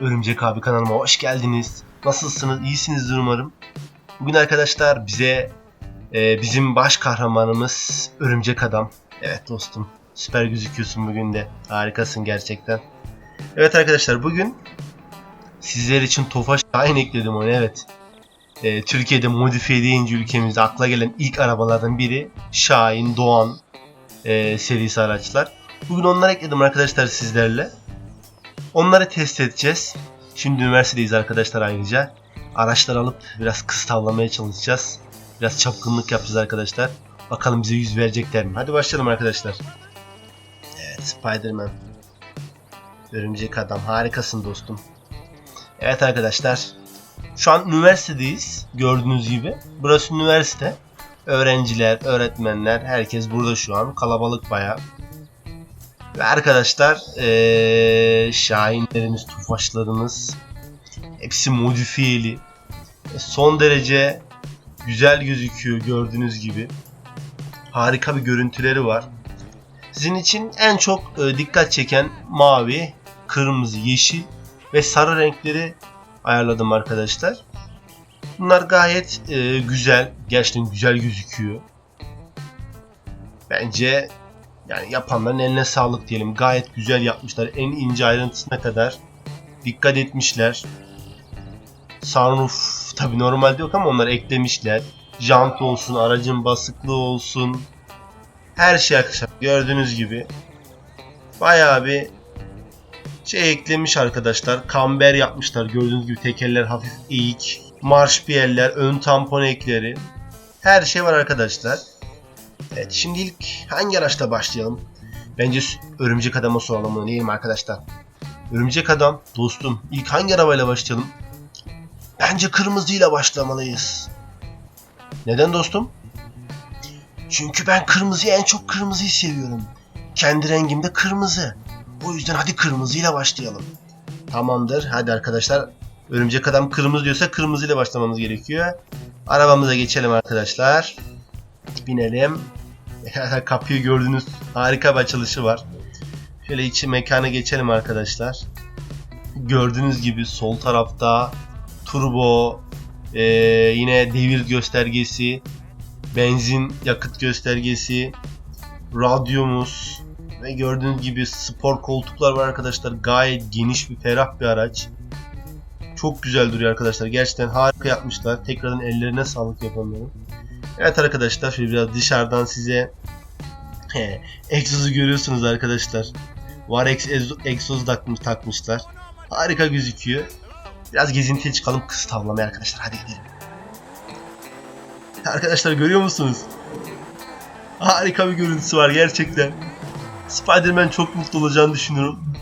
Örümcek abi kanalıma hoş geldiniz. Nasılsınız? İyisinizdir umarım. Bugün arkadaşlar bize e, bizim baş kahramanımız Örümcek Adam. Evet dostum süper gözüküyorsun bugün de. Harikasın gerçekten. Evet arkadaşlar bugün sizler için Tofaş Şahin ekledim onu evet. E, Türkiye'de modifiye deyince ülkemizde akla gelen ilk arabalardan biri Şahin, Doğan e, serisi araçlar. Bugün onları ekledim arkadaşlar sizlerle. Onları test edeceğiz. Şimdi üniversitedeyiz arkadaşlar ayrıca. Araçlar alıp biraz kız tavlamaya çalışacağız. Biraz çapkınlık yapacağız arkadaşlar. Bakalım bize yüz verecekler mi? Hadi başlayalım arkadaşlar. Evet Spider-Man. Örümcek adam harikasın dostum. Evet arkadaşlar. Şu an üniversitedeyiz. Gördüğünüz gibi. Burası üniversite. Öğrenciler, öğretmenler, herkes burada şu an. Kalabalık bayağı. Ve arkadaşlar ee, Şahinlerimiz, Tufaşlarımız hepsi modifiyeli. Son derece güzel gözüküyor gördüğünüz gibi. Harika bir görüntüleri var. Sizin için en çok e, dikkat çeken mavi, kırmızı, yeşil ve sarı renkleri ayarladım arkadaşlar. Bunlar gayet e, güzel, gerçekten güzel gözüküyor. Bence yani yapanların eline sağlık diyelim. Gayet güzel yapmışlar. En ince ayrıntısına kadar dikkat etmişler. Sunroof tabi normalde yok ama onları eklemişler. Jant olsun, aracın basıklığı olsun. Her şey arkadaşlar gördüğünüz gibi. Bayağı bir şey eklemiş arkadaşlar. Kamber yapmışlar. Gördüğünüz gibi tekerler hafif eğik. Marş piyeller, ön tampon ekleri. Her şey var arkadaşlar. Evet şimdi ilk hangi araçla başlayalım? Bence Örümcek Adam'a soralım bunu değil mi arkadaşlar? Örümcek Adam dostum ilk hangi arabayla başlayalım? Bence kırmızıyla başlamalıyız. Neden dostum? Çünkü ben kırmızıyı en çok kırmızıyı seviyorum. Kendi rengim de kırmızı. O yüzden hadi kırmızıyla başlayalım. Tamamdır. Hadi arkadaşlar. Örümcek Adam kırmızı diyorsa kırmızıyla başlamamız gerekiyor. Arabamıza geçelim arkadaşlar. Binelim. Kapıyı gördünüz. Harika bir açılışı var. Şöyle içi mekana geçelim arkadaşlar. Gördüğünüz gibi sol tarafta turbo, ee, yine devir göstergesi, benzin yakıt göstergesi, radyomuz ve gördüğünüz gibi spor koltuklar var arkadaşlar. Gayet geniş bir ferah bir araç. Çok güzel duruyor arkadaşlar. Gerçekten harika yapmışlar. Tekrardan ellerine sağlık yapanların. Evet arkadaşlar şöyle biraz dışarıdan size he, egzozu görüyorsunuz arkadaşlar. Varex egzo- egzoz takmış, takmışlar. Harika gözüküyor. Biraz gezintiye çıkalım kız tavlamaya arkadaşlar. Hadi gidelim. Arkadaşlar görüyor musunuz? Harika bir görüntüsü var gerçekten. Spider-Man çok mutlu olacağını düşünüyorum.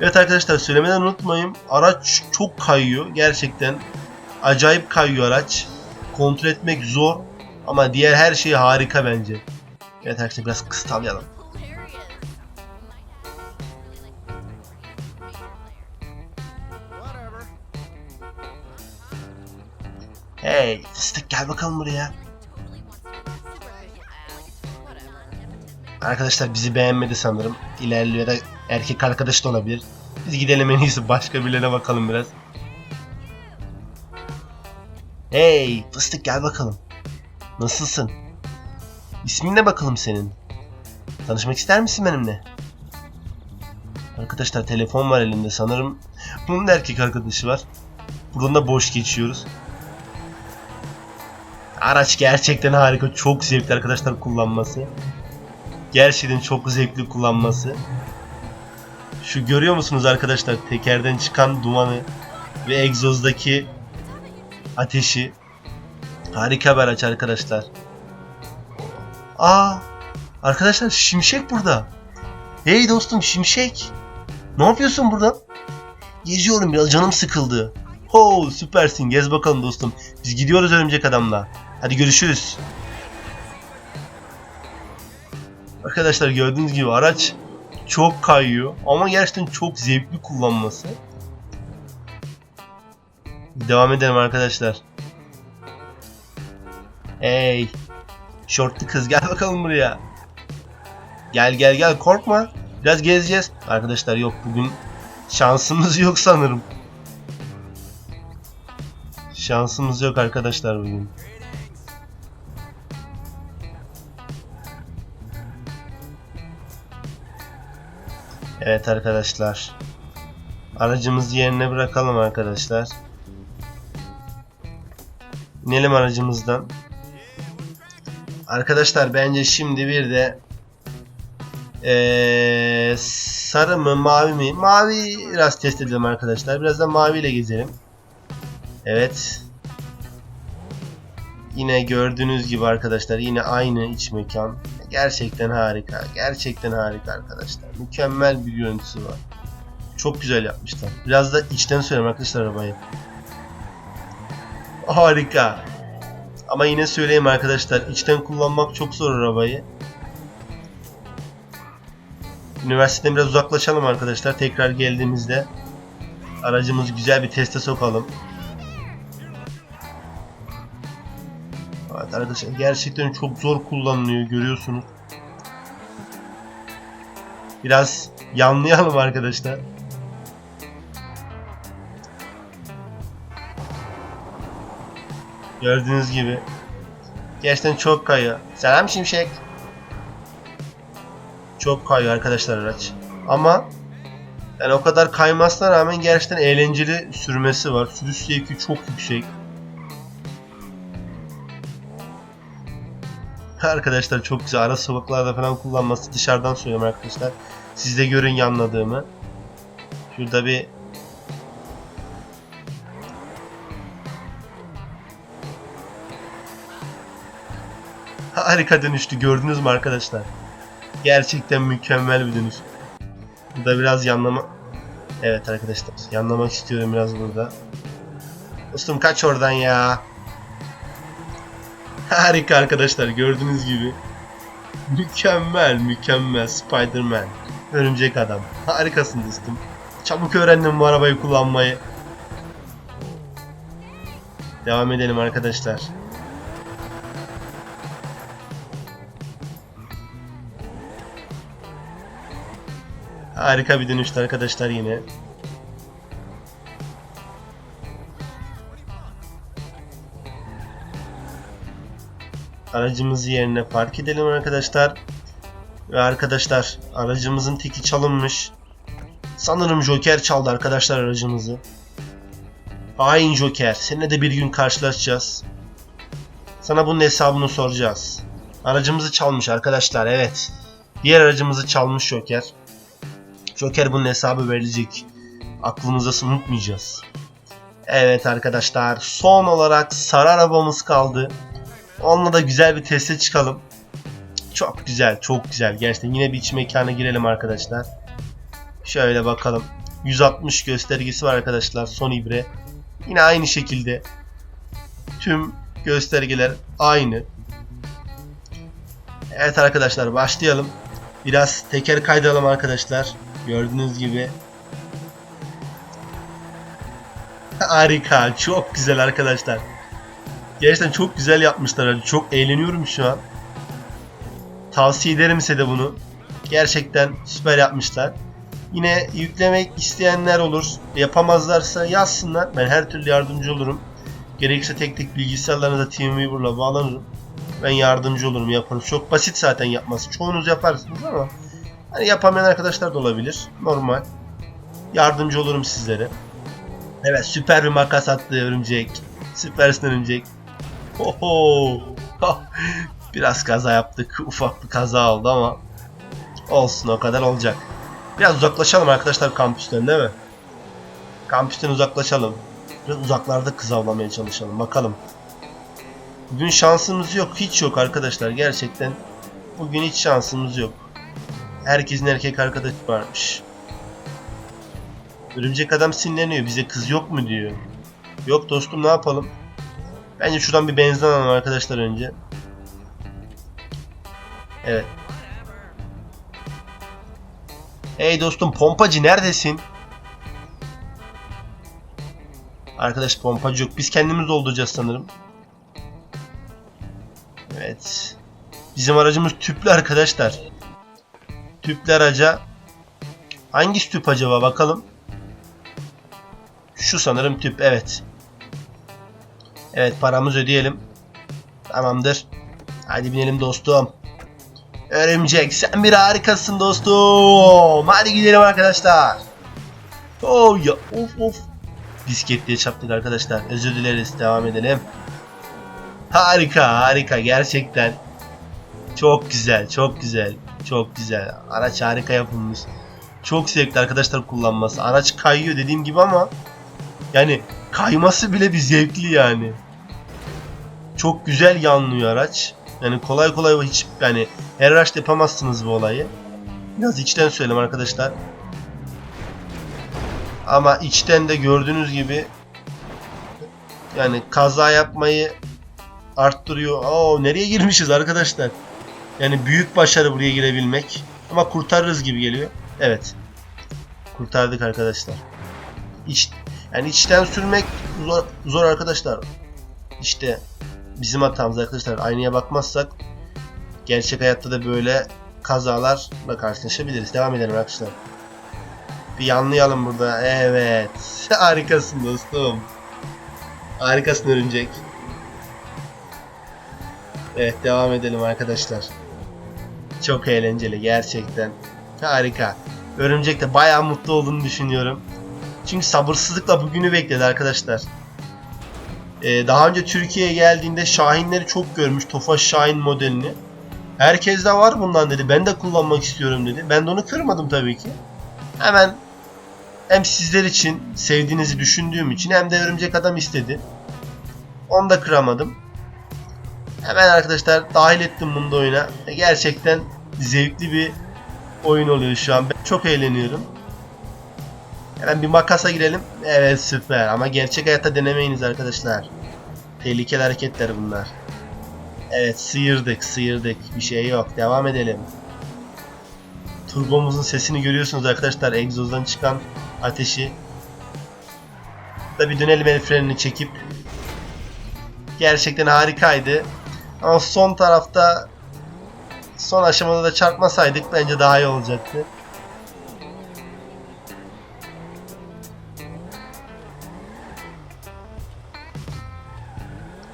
Evet arkadaşlar söylemeden unutmayın. Araç çok kayıyor. Gerçekten acayip kayıyor araç. Kontrol etmek zor. Ama diğer her şey harika bence. Evet arkadaşlar biraz kıstavlayalım. Hey fıstık gel bakalım buraya. Arkadaşlar bizi beğenmedi sanırım. İlerliyor da erkek arkadaş da olabilir. Biz gidelim en iyisi başka birilerine bakalım biraz. Hey fıstık gel bakalım. Nasılsın? İsmin ne bakalım senin? Tanışmak ister misin benimle? Arkadaşlar telefon var elinde sanırım. Bunun da erkek arkadaşı var. Buradan da boş geçiyoruz. Araç gerçekten harika. Çok zevkli arkadaşlar kullanması. Gerçekten çok zevkli kullanması. Şu görüyor musunuz arkadaşlar? Tekerden çıkan dumanı ve egzozdaki ateşi. Harika bir araç arkadaşlar. Aa, arkadaşlar Şimşek burada. Hey dostum Şimşek. Ne yapıyorsun burada? Geziyorum biraz canım sıkıldı. Ho süpersin gez bakalım dostum. Biz gidiyoruz örümcek adamla. Hadi görüşürüz. Arkadaşlar gördüğünüz gibi araç çok kayıyor ama gerçekten çok zevkli kullanması. Devam edelim arkadaşlar. Hey. Şortlu kız gel bakalım buraya. Gel gel gel korkma. Biraz gezeceğiz. Arkadaşlar yok bugün şansımız yok sanırım. Şansımız yok arkadaşlar bugün. Evet arkadaşlar. Aracımızı yerine bırakalım arkadaşlar. İnelim aracımızdan. Arkadaşlar bence şimdi bir de ee, sarı mı mavi mi? Mavi biraz test edelim arkadaşlar. Biraz da maviyle gezelim. Evet. Yine gördüğünüz gibi arkadaşlar yine aynı iç mekan. Gerçekten harika. Gerçekten harika arkadaşlar. Mükemmel bir görüntüsü var. Çok güzel yapmışlar. Biraz da içten söyleyeyim arkadaşlar arabayı. Harika. Ama yine söyleyeyim arkadaşlar. içten kullanmak çok zor arabayı. Üniversiteden biraz uzaklaşalım arkadaşlar. Tekrar geldiğimizde aracımızı güzel bir teste sokalım. Evet arkadaşlar gerçekten çok zor kullanılıyor görüyorsunuz. Biraz yanlayalım arkadaşlar. Gördüğünüz gibi. Gerçekten çok kayıyor. Selam Şimşek. Çok kayıyor arkadaşlar araç. Ama yani o kadar kaymasına rağmen gerçekten eğlenceli sürmesi var. Sürüş zevki çok yüksek. Arkadaşlar çok güzel. Ara sokaklarda falan kullanması dışarıdan söylüyorum arkadaşlar. Siz de görün yanladığımı. Şurada bir Harika dönüştü gördünüz mü arkadaşlar? Gerçekten mükemmel bir dönüş. Burada biraz yanlama... Evet arkadaşlar yanlamak istiyorum biraz burada. Dostum kaç oradan ya. Harika arkadaşlar gördüğünüz gibi. Mükemmel mükemmel Spider-Man. Örümcek adam. Harikasın dostum. Çabuk öğrendim bu arabayı kullanmayı. Devam edelim arkadaşlar. Harika bir dönüştü arkadaşlar yine. Aracımızı yerine park edelim arkadaşlar. Ve arkadaşlar aracımızın teki çalınmış. Sanırım Joker çaldı arkadaşlar aracımızı. Hain Joker. Seninle de bir gün karşılaşacağız. Sana bunun hesabını soracağız. Aracımızı çalmış arkadaşlar evet. Diğer aracımızı çalmış Joker. Joker bunun hesabı verilecek. Aklımızda unutmayacağız. Evet arkadaşlar son olarak sarı arabamız kaldı. Onunla da güzel bir teste çıkalım. Çok güzel, çok güzel. Gerçekten yine bir iç mekana girelim arkadaşlar. Şöyle bakalım. 160 göstergesi var arkadaşlar son ibre. Yine aynı şekilde. Tüm göstergeler aynı. Evet arkadaşlar başlayalım. Biraz teker kaydıralım arkadaşlar. Gördüğünüz gibi. Harika. Çok güzel arkadaşlar. Gerçekten çok güzel yapmışlar. Çok eğleniyorum şu an. Tavsiye ederim size de bunu. Gerçekten süper yapmışlar. Yine yüklemek isteyenler olur. Yapamazlarsa yazsınlar. Ben her türlü yardımcı olurum. Gerekirse tek tek bilgisayarlarınıza TeamViewer'la bağlanırım. Ben yardımcı olurum yaparım. Çok basit zaten yapması. Çoğunuz yaparsınız ama hani yapamayan arkadaşlar da olabilir. Normal. Yardımcı olurum sizlere. Evet süper bir makas attı örümcek. Süpersin örümcek. Oho. Biraz kaza yaptık. Ufak bir kaza oldu ama olsun o kadar olacak. Biraz uzaklaşalım arkadaşlar kampüsten değil mi? Kampüsten uzaklaşalım. Biraz uzaklarda kız avlamaya çalışalım. Bakalım. Bugün şansımız yok. Hiç yok arkadaşlar. Gerçekten bugün hiç şansımız yok. Herkesin erkek arkadaşı varmış. Örümcek adam sinirleniyor. Bize kız yok mu diyor. Yok dostum ne yapalım? Bence şuradan bir benzin alalım arkadaşlar önce. Evet. Hey dostum pompacı neredesin? Arkadaş pompacı yok. Biz kendimiz dolduracağız sanırım. Evet. Bizim aracımız tüplü arkadaşlar. Tüplü araca. Hangisi tüp acaba bakalım. Şu sanırım tüp evet. Evet paramızı ödeyelim. Tamamdır. Hadi binelim dostum. Örümcek sen bir harikasın dostum. Hadi gidelim arkadaşlar. Oh ya of of. Bisikletliye çarptık arkadaşlar. Özür dileriz. Devam edelim. Harika harika gerçekten. Çok güzel çok güzel. Çok güzel. Araç harika yapılmış. Çok zevkli arkadaşlar kullanması. Araç kayıyor dediğim gibi ama yani kayması bile bir zevkli yani. Çok güzel yanlıyor araç. Yani kolay kolay hiç yani her araçta yapamazsınız bu olayı. Biraz içten söyleyeyim arkadaşlar. Ama içten de gördüğünüz gibi yani kaza yapmayı arttırıyor. Oo nereye girmişiz arkadaşlar? Yani büyük başarı buraya girebilmek. Ama kurtarırız gibi geliyor. Evet. Kurtardık arkadaşlar. İç, yani içten sürmek zor, zor arkadaşlar. İşte bizim hatamız arkadaşlar. Aynaya bakmazsak gerçek hayatta da böyle kazalarla karşılaşabiliriz. Devam edelim arkadaşlar. Bir yanlayalım burada. Evet. Harikasın dostum. Harikasın örümcek. Evet devam edelim arkadaşlar. Çok eğlenceli gerçekten. Harika. Örümcek de bayağı mutlu olduğunu düşünüyorum. Çünkü sabırsızlıkla bugünü bekledi arkadaşlar. Ee, daha önce Türkiye'ye geldiğinde Şahinleri çok görmüş. Tofaş Şahin modelini. Herkes de var bundan dedi. Ben de kullanmak istiyorum dedi. Ben de onu kırmadım tabii ki. Hemen hem sizler için sevdiğinizi düşündüğüm için hem de örümcek adam istedi. Onu da kıramadım. Hemen arkadaşlar dahil ettim bunu da oyuna. Gerçekten zevkli bir oyun oluyor şu an. Ben çok eğleniyorum. Hemen bir makasa girelim. Evet süper ama gerçek hayatta denemeyiniz arkadaşlar. Tehlikeli hareketler bunlar. Evet sıyırdık sıyırdık. Bir şey yok. Devam edelim. Turbomuzun sesini görüyorsunuz arkadaşlar. Egzozdan çıkan ateşi. Da bir dönelim el frenini çekip. Gerçekten harikaydı. Ama son tarafta son aşamada da çarpmasaydık bence daha iyi olacaktı.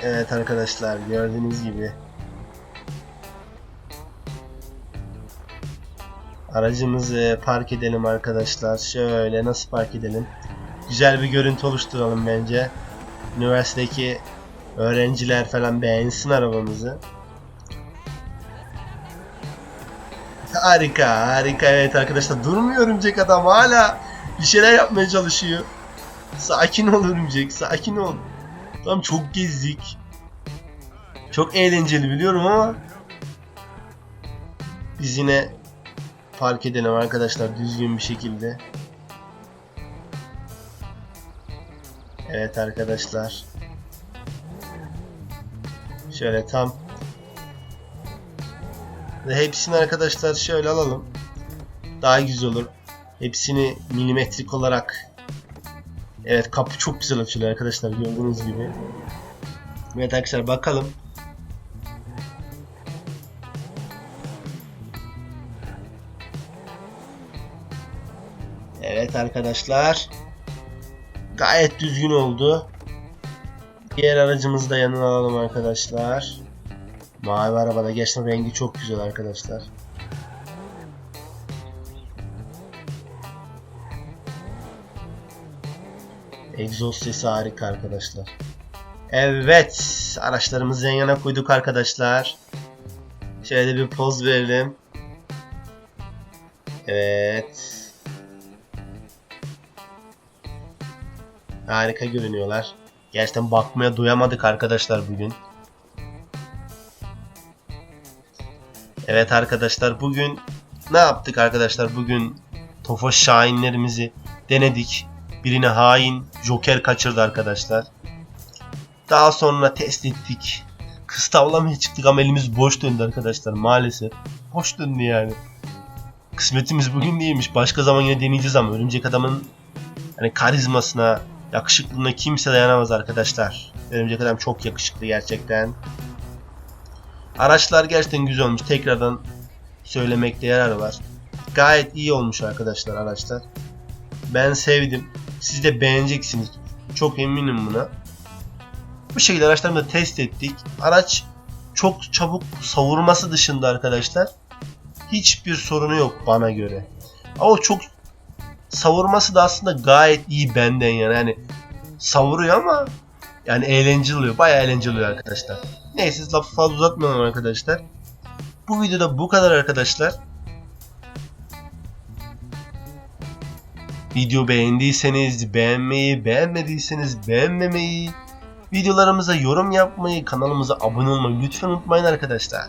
Evet arkadaşlar gördüğünüz gibi aracımızı park edelim arkadaşlar. Şöyle nasıl park edelim? Güzel bir görüntü oluşturalım bence. Üniversitedeki öğrenciler falan beğensin arabamızı. Harika, harika evet arkadaşlar. Durmuyor örümcek adam hala bir şeyler yapmaya çalışıyor. Sakin ol örümcek, sakin ol. Tamam çok gezdik. Çok eğlenceli biliyorum ama biz yine fark edelim arkadaşlar düzgün bir şekilde. Evet arkadaşlar. Şöyle tam ve hepsini arkadaşlar şöyle alalım. Daha güzel olur. Hepsini milimetrik olarak Evet kapı çok güzel açılıyor arkadaşlar gördüğünüz gibi. Evet arkadaşlar bakalım. Evet arkadaşlar. Gayet düzgün oldu. Diğer aracımızı da yanına alalım arkadaşlar. Mavi arabada gerçekten rengi çok güzel arkadaşlar. Egzoz sesi harika arkadaşlar. Evet, araçlarımızı yan yana koyduk arkadaşlar. Şöyle bir poz verelim. Evet. Harika görünüyorlar. Gerçekten bakmaya doyamadık arkadaşlar bugün. Evet arkadaşlar bugün ne yaptık arkadaşlar? Bugün Tofaş Şahinlerimizi denedik. Birine hain Joker kaçırdı arkadaşlar. Daha sonra test ettik. Kız tavlamaya çıktık ama elimiz boş döndü arkadaşlar maalesef. Boş döndü yani. Kısmetimiz bugün değilmiş. Başka zaman yine deneyeceğiz ama örümcek adamın hani karizmasına, yakışıklılığına kimse dayanamaz arkadaşlar. Örümcek adam çok yakışıklı gerçekten. Araçlar gerçekten güzel olmuş. Tekrardan söylemekte yarar var. Gayet iyi olmuş arkadaşlar araçlar. Ben sevdim. Siz de beğeneceksiniz. Çok eminim buna. Bu şekilde araçlarımızı test ettik. Araç çok çabuk savurması dışında arkadaşlar hiçbir sorunu yok bana göre. Ama çok savurması da aslında gayet iyi benden yani. yani savuruyor ama yani eğlenceli oluyor. Bayağı eğlenceli oluyor arkadaşlar. Neyse lafı fazla uzatmayalım arkadaşlar. Bu videoda bu kadar arkadaşlar. Video beğendiyseniz beğenmeyi, beğenmediyseniz beğenmemeyi, videolarımıza yorum yapmayı, kanalımıza abone olmayı lütfen unutmayın arkadaşlar.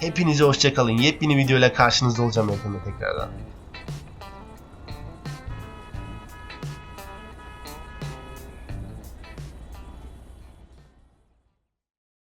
Hepinize hoşçakalın. Yepyeni videoyla karşınızda olacağım yakında tekrardan.